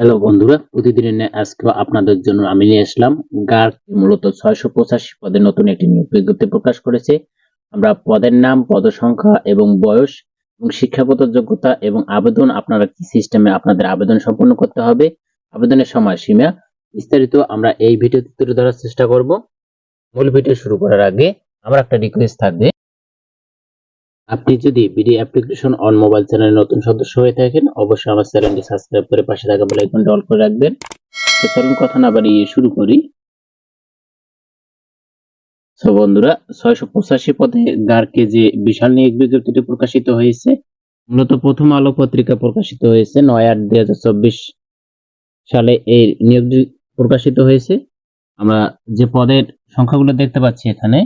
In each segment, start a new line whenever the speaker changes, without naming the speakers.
Hello বন্ধুরা, প্রতিদিনের ন্যায় আজকে আপনাদের জন্য আমি নিয়ে আসলাম গার্ড মূলত ছয়শো পঁচাশি পদে নতুন একটি নিয়োগ বিজ্ঞপ্তি প্রকাশ করেছে। আমরা পদের নাম পদ সংখ্যা এবং বয়স এবং শিক্ষাগত যোগ্যতা এবং আবেদন, আপনারা কি সিস্টেমে আপনাদের আবেদন সম্পন্ন করতে হবে, আবেদনের সময়সীমা বিস্তারিত আমরা এই ভিডিওতে তুলে ধরার চেষ্টা করব। মূল ভিডিও শুরু করার আগে আমার একটা রিকোয়েস্ট থাকবে। আপনি যদি বিডি অ্যাপ্লিকেশন অন মোবাইল চ্যানেলের নতুন সদস্য হয়ে থাকেন, অবশ্যই আমার চ্যানেলটি সাবস্ক্রাইব করে পাশে থাকা বেল আইকনটি অল করে রাখবেন। তো চলুন কথা না বাড়িয়ে শুরু করি। তো বন্ধুরা, ছয়শো পঁচাশি পদে গার্কে যে বিশাল নিয়োগ বিজ্ঞপ্তিটি প্রকাশিত হয়েছে, মূলত প্রথম আলো পত্রিকা প্রকাশিত হয়েছে নয় আট দুই হাজার চব্বিশ সালে এই নিয়োগটি প্রকাশিত হয়েছে। আমরা যে পদের সংখ্যাগুলো দেখতে পাচ্ছি এখানে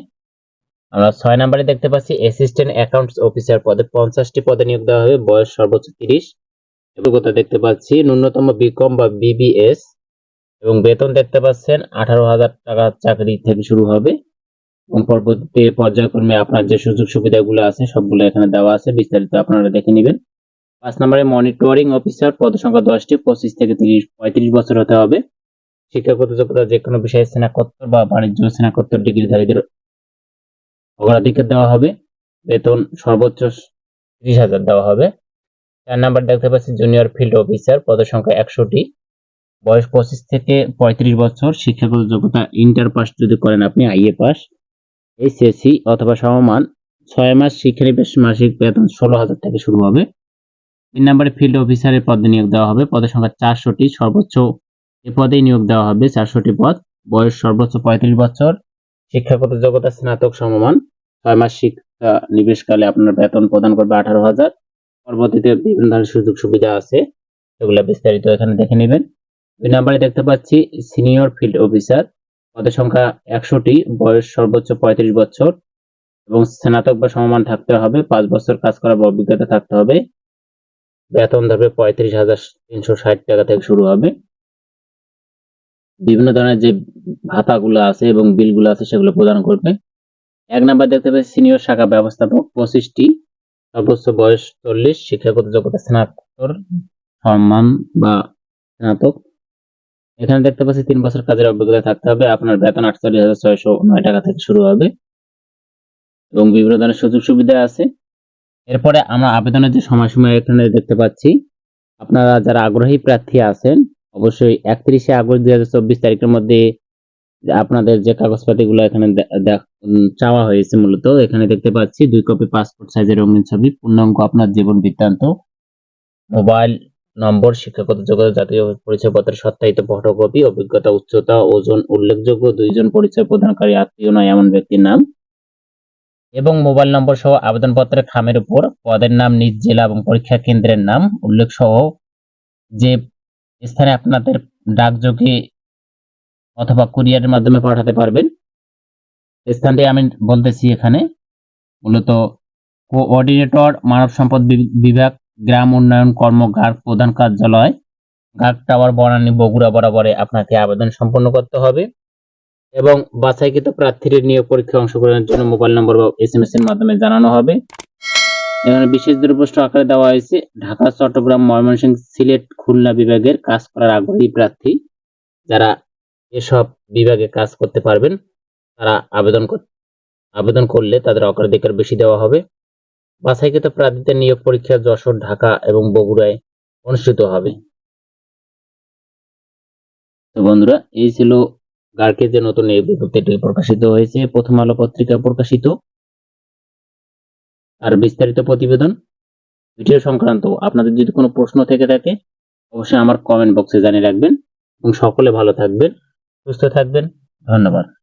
আমরা ছয় নম্বরে দেখতে পাচ্ছি অ্যাসিস্ট্যান্ট অ্যাকাউন্টস অফিসার পদে পঞ্চাশটি পদে নিয়োগ দেওয়া হবে, বয়স সর্বোচ্চ তিরিশ। যোগ্যতা দেখতে পাচ্ছি ন্যূনতম বিকম বা বিবিএস এবং বেতন দেখতে পাচ্ছেন আঠারো হাজার টাকা চাকরি থেকে শুরু হবে। এবং পরবর্তীতে পর্যায়ক্রমে আপনার যে সুযোগ সুবিধাগুলো আছে সবগুলো এখানে দেওয়া আছে, বিস্তারিত আপনারা দেখে নেবেন। পাঁচ নম্বরে মনিটরিং অফিসার পদ সংখ্যা দশটি, পঁচিশ থেকে তিরিশ, পঁয়ত্রিশ বছর হতে হবে। শিক্ষাগত যোগ্যতা যে কোনো বিষয়ে স্নাতকোত্তর বা বাণিজ্য স্নাতকোত্তর ডিগ্রিধারীদের অগ্রাধিকার দেওয়া হবে। বেতন সর্বোচ্চ ত্রিশ হাজার দেওয়া হবে। চার নাম্বার দেখতে পাচ্ছি জুনিয়র ফিল্ড অফিসার পদের সংখ্যা একশোটি বয়স পঁচিশ থেকে পঁয়ত্রিশ বছর। শিক্ষাগত যোগ্যতা ইন্টার পাস যদি করেন আপনি আইএ পাস এইচএসসি অথবা সমমান। ছয় মাস শিক্ষানিবেশ মাসিক বেতন ষোলো হাজার থেকে শুরু হবে। তিন নম্বরে ফিল্ড অফিসারের পদে নিয়োগ দেওয়া হবে। পদের সংখ্যা চারশোটি সর্বোচ্চ এ পদেই নিয়োগ দেওয়া হবে চারশোটি পদ। বয়স সর্বোচ্চ পঁয়ত্রিশ বছর। শিক্ষাগত যোগ্যতা স্নাতক সমমান। ছয় মাস শিক্ষা নিবেশকালে আপনার বেতন প্রদান করবে আঠারো হাজার। পরবর্তীতে বিভিন্ন ধরনের সুযোগ সুবিধা আছে, সেগুলো বিস্তারিত এখানে দেখে নেবেন। দুই নম্বরে দেখতে পাচ্ছি সিনিয়র ফিল্ড অফিসার। পদের সংখ্যা একশোটি, বয়স সর্বোচ্চ পঁয়ত্রিশ বছর এবং স্নাতক বা সমমান থাকতে হবে, পাঁচ বছর কাজ করার অভিজ্ঞতা থাকতে হবে। বেতন ধরবে পঁয়ত্রিশ হাজার তিনশো ষাট টাকা থেকে শুরু হবে। বিভিন্ন ধরনের যে ভাতাগুলো আছে এবং বিলগুলো আছে সেগুলো প্রদান করবে। এক নাম্বার দেখতে পাচ্ছি সিনিয়র শাখা ব্যবস্থাপক পঁচিশটি, সর্বোচ্চ বয়স চল্লিশ, শিক্ষাগত যোগ্যতা স্নাতক সম্মান বা স্নাতক। এখানে দেখতে পাচ্ছি তিন বছর কাজের অভিজ্ঞতা থাকতে হবে, আপনার বেতন আটচল্লিশ হাজার ছয়শো নয় টাকা থেকে শুরু হবে এবং বিভিন্ন ধরনের সুযোগ সুবিধা আছে। এরপরে আমরা আবেদনের যে সময়সীমা এখানে দেখতে পাচ্ছি। আপনারা যারা আগ্রহী প্রার্থী আছেন অবশ্যই একত্রিশে আগস্ট দুই হাজার চব্বিশ তারিখের মধ্যে আপনাদের যে কাগজপাতিগুলো এখানে চাওয়া হয়েছে মূলত, এখানে দেখতে পাচ্ছি দুই কপি পাসপোর্ট সাইজের রঙিন ছবি, পূর্ণাঙ্গ আপনার জীবন বৃত্তান্ত, মোবাইল নম্বর, শিক্ষাগত যোগ্যতা, জাতীয় পরিচয়পত্রের সত্যায়িত ফটোকপি, অভিজ্ঞতা, উচ্চতা, ওজন, উল্লেখযোগ্য দুইজন পরিচয় প্রদানকারী, আত্মীয় নয় এমন ব্যক্তির নাম, এবং মোবাইল নম্বর সহ আবেদনপত্রের খামের উপর পদের নাম, নিজ জেলা এবং পরীক্ষা কেন্দ্রের নাম উল্লেখ সহ যে স্থানে আপনাদের ডাকযোগে অথবা কুরিয়ারের মাধ্যমে পাঠাতে পারবেন। স্থানটি আমি বলতেছি এখানে, মূলত কোঅর্ডিনেটর মানব সম্পদ বিভাগ, গ্রাম উন্নয়ন কর্ম গার্গ প্রধান কার্যালয় গার্গ টাওয়ার, বনানী, বগুড়া বরাবরে আপনাকে আবেদন সম্পন্ন করতে হবে এবং বাছাইকৃত প্রার্থীর নিয়োগ পরীক্ষায় অংশগ্রহণের জন্য মোবাইল নম্বর বা এস এর মাধ্যমে জানানো হবে। এখানে বিশেষ দুরপ্রশ্ন আকারে দেওয়া হয়েছে ঢাকা, চট্টগ্রাম, ময়মনসিংহ, সিলেট, খুলনা বিভাগের কাজ করার আগ্রহী প্রার্থী। যারা এসব বিভাগে কাজ করতে পারবেন, তারা আবেদন আবেদন করলে তাদের অগ্রাধিকার বেশি দেওয়া হবে। বাছাইকৃত প্রার্থীদের নিয়োগ পরীক্ষা যশোর, ঢাকা এবং বগুড়ায় অনুষ্ঠিত হবে। তো বন্ধুরা, এই ছিল গার্কে যে নতুন এই বিজ্ঞপ্তিটি প্রকাশিত হয়েছে। প্রথম আলো পত্রিকা প্রকাশিত। আর বিস্তারিত প্রতিবেদন ভিডিও সংক্রান্ত। আপনাদের যদি কোনো প্রশ্ন থেকে থাকে, অবশ্যই আমার কমেন্ট বক্সে জানিয়ে রাখবেন। এবং সকলে ভালো থাকবেন, সুস্থ থাকবেন। ধন্যবাদ।